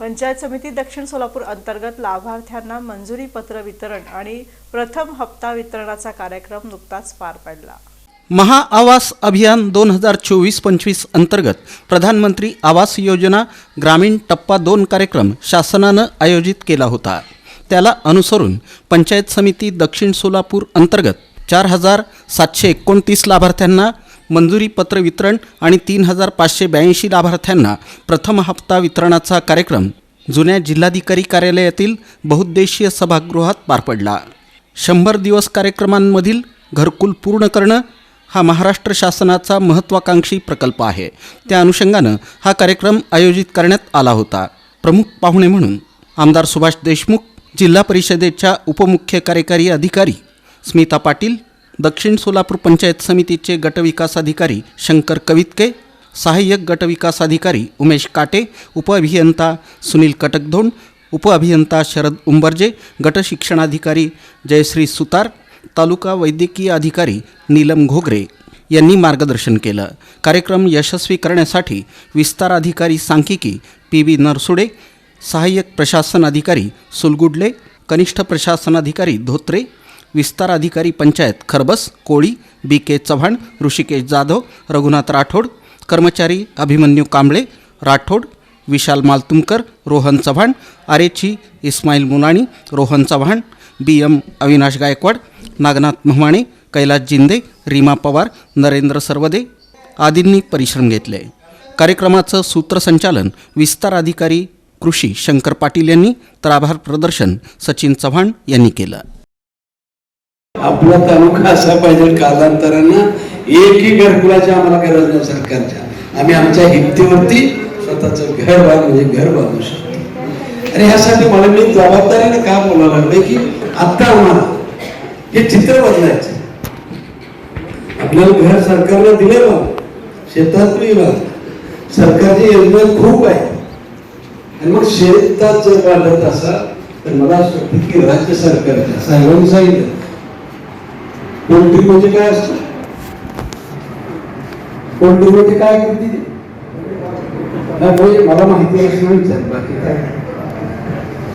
पंचायत समिती दक्षिण सोलापूर अंतर्गत लाभार्थ्यांना मंजुरी पत्र वितरण आणि प्रथम हप्ता वितरणाचा कार्यक्रम नुकताच पार पडला. महाआवास अभियान दोन हजार चोवीस पंचवीस अंतर्गत प्रधानमंत्री आवास योजना ग्रामीण टप्पा दोन कार्यक्रम शासनानं आयोजित केला होता. त्याला अनुसरून पंचायत समिती दक्षिण सोलापूर अंतर्गत चार हजार सातशे एकोणतीस लाभार्थ्यांना मंजुरी पत्र वितरण आणि तीन हजार पाचशे ब्याऐंशी लाभार्थ्यांना प्रथम हप्ता वितरणाचा कार्यक्रम जुन्या जिल्हाधिकारी कार्यालयातील बहुउद्देशीय सभागृहात पार पडला. शंभर दिवस कार्यक्रमांमधील घरकुल पूर्ण करणं हा महाराष्ट्र शासनाचा महत्त्वाकांक्षी प्रकल्प आहे. त्या अनुषंगानं हा कार्यक्रम आयोजित करण्यात आला होता. प्रमुख पाहुणे म्हणून आमदार सुभाष देशमुख जिल्हा परिषदेच्या उपमुख्य कार्यकारी अधिकारी स्मिता पाटील दक्षिण सोलापूर पंचायत समितीचे गटविकास अधिकारी शंकर कवितके सहाय्यक गटविकास अधिकारी उमेश काटे उपअभियंता सुनील कटकधोंड उपअभियंता शरद उंबर्जे गटशिक्षणाधिकारी जयश्री सुतार तालुका वैद्यकीय अधिकारी नीलम घोगरे यांनी मार्गदर्शन केलं. कार्यक्रम यशस्वी करण्यासाठी विस्तार अधिकारी सांख्यिकी पी व्ही नरसुडे सहाय्यक प्रशासन अधिकारी सुलगुडले कनिष्ठ प्रशासन अधिकारी धोत्रे विस्तार अधिकारी पंचायत खरबस कोळी बी के चव्हाण ऋषिकेश जाधव रघुनाथ राठोड कर्मचारी अभिमन्यू कांबळे राठोड विशाल मालतुमकर रोहन चव्हाण आरेची इस्माईल मुनाणी रोहन चव्हाण बी एम अविनाश गायकवाड नागनाथ महमाणे कैलास जिंदे रीमा पवार नरेंद्र सर्वदे आदींनी परिश्रम घेतले. कार्यक्रमाचं सूत्रसंचालन विस्तार अधिकारी कृषी शंकर पाटील यांनी तर आभार प्रदर्शन सचिन चव्हाण यांनी केलं. आपला तालुका असा पाहिजे कालांतरानं एकही घरकुलाची आम्हाला गरज नाही सरकारच्या. आम्ही आमच्या हिमतीवरती स्वतःचं घर बांध म्हणजे घर बांधू शकतो. आणि ह्यासाठी मला मी जबाबदारीने का बोलावं लागलं की आता आम्हाला हे चित्र बदलायचं आपल्याला घर सरकारला दिले बा. शेतात बा. सरकारची योजना खूप आहे. आणि मग शेतात जर वाढत असा तर मला असं वाटतं की राज्य सरकारच्या साहेबांनी सांगितलं पोल्ट्री म्हणजे काय असतं? पोल्ट्री म्हणजे काय करते म्हणजे मला माहिती असणार विचार बाकी काय?